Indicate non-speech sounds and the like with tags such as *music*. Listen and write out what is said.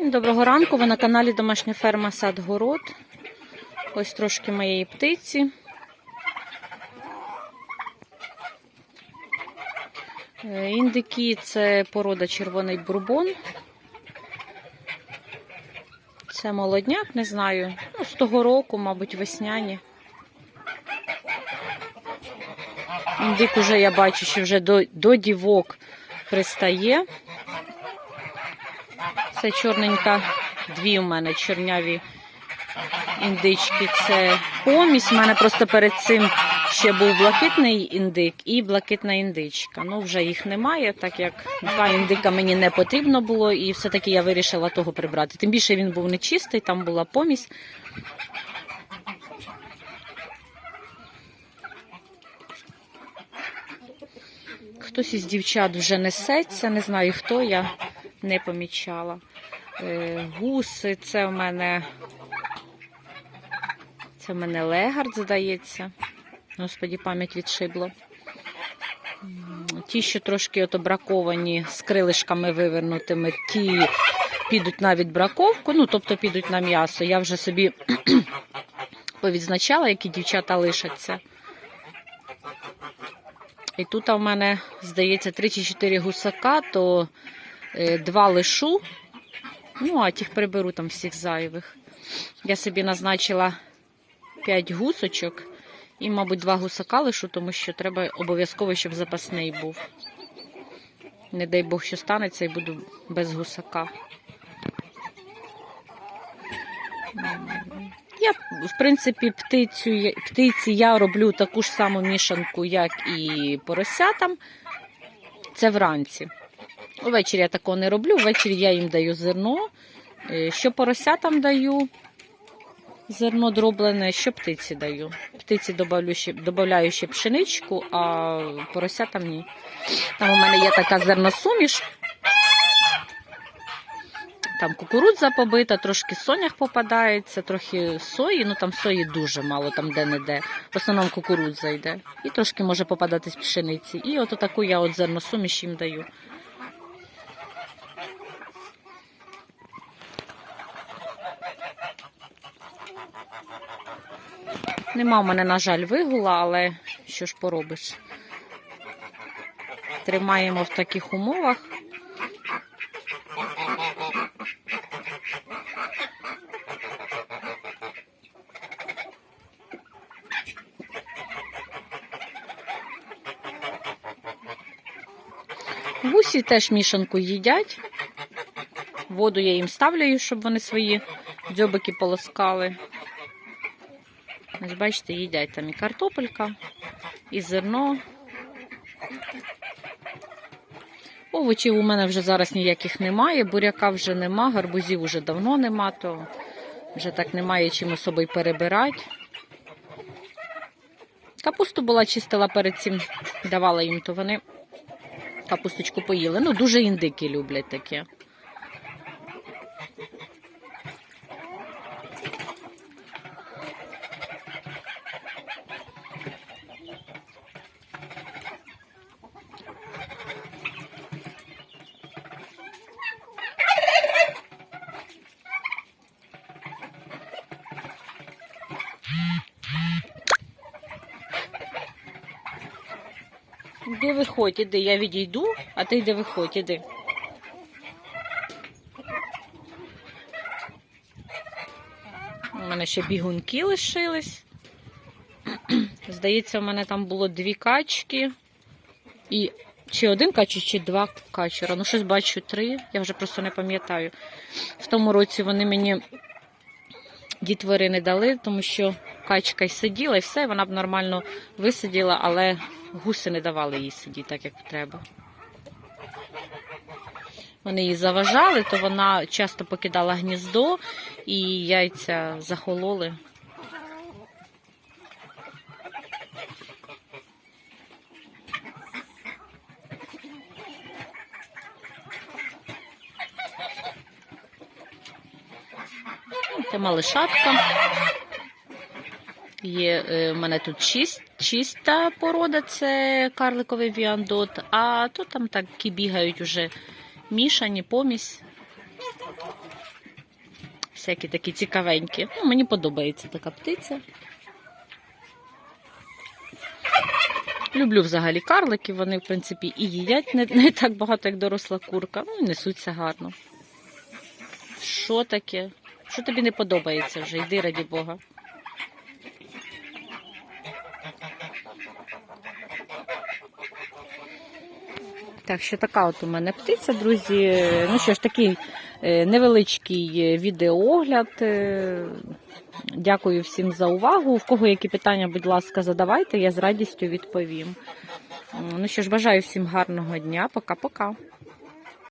Всім доброго ранку. Ви на каналі Домашня ферма Сад Город. Ось трошки моєї птиці. Е, Індики це порода червоний бурбон. Це молодняк, не знаю. Ну, з того року, мабуть, весняні. Індик уже я бачу, що вже до, до дівок пристає. Це чорненька, дві у мене чорняві індички. Це помість. У мене просто перед цим ще був блакитний індик і блакитна індичка. Ну, вже їх немає, так як два індика мені не потрібно було, і все-таки я вирішила того прибрати. Тим більше він був нечистий, там була помість. Хтось із дівчат вже несеться, не знаю хто, я не помічала. Е, Гуси, це в мене. Це в мене легард, здається. Господі, пам'ять відшибло. Ті, що трошки ото браковані з крилишками вивернутими, ті підуть на відбраковку, ну, тобто підуть на м'ясо. Я вже собі *clears throat* повідзначала, які дівчата лишаться. І тут у мене, здається, 3 чи 4 гусака, то е, два лишу. Ну, а тих приберу там всіх зайвих. Я собі назначила 5 гусочок і, мабуть, два гусака лишу, тому що треба обов'язково, щоб запасний був. Не дай Бог, що станеться, і буду без гусака. Я, в принципі, птицю, птиці я роблю таку ж саму мішанку, як і поросятам. Це вранці. Увечері я такого не роблю. Ввечері я їм даю зерно. Е, Що поросятам даю зерно дроблене, що птиці даю. Птиці добавляю ще пшеничку, а поросятам ні. Там у мене є така зерносуміш. Там кукурудза побита, трошки сонях попадається, трохи сої, ну там сої дуже мало, там де-не-де. В основному кукурудза йде. І трошки може попадатись пшениці. І от таку я от зерносуміш їм даю. Нема в мене, на жаль, вигула, але що ж поробиш? Тримаємо в таких умовах. Гусі теж мішанку їдять. Воду я їм ставлю, щоб вони свої дзьобики полоскали. Ось бачите, їдять там і картопелька, і зерно. Овочів у мене вже зараз ніяких немає, буряка вже нема, гарбузів вже давно нема, то вже так немає чим особою перебирати. Капусту була чистила перед цим, давала їм, то вони капусточку поїли. Ну, дуже індики люблять таке. Іди виходь, іди, я відійду, а ти йди виходь, іди. У мене ще бігунки лишились. *clears throat* Здається, у мене там було дві качки. І чи один качур, чи два качура. Ну, щось бачу три. Я вже просто не пам'ятаю. В тому році вони мені дітвори не дали, тому що качка й сиділа, і все, вона б нормально висиділа, але гуси не давали їй сидіти так, як треба. Вони її заважали, то вона часто покидала гніздо і яйця захололи. Це малишатка. Є е, в мене тут чист, чиста порода, це карликовий віандот, а то там такі бігають уже мішані, помісь. Всякі такі цікавенькі. Ну, мені подобається така птиця. Люблю взагалі карликів, вони, в принципі, і їдять не, не так багато, як доросла курка. Ну несуться гарно. Що таке? Що тобі не подобається вже? Йди, раді Бога. Так, що така от у мене птиця, друзі. Ну що ж, такий е, невеличкий е, відеоогляд. Е, Дякую всім за увагу. В кого які питання, будь ласка, задавайте, я з радістю відповім. Ну що ж, бажаю всім гарного дня. Пока-пока.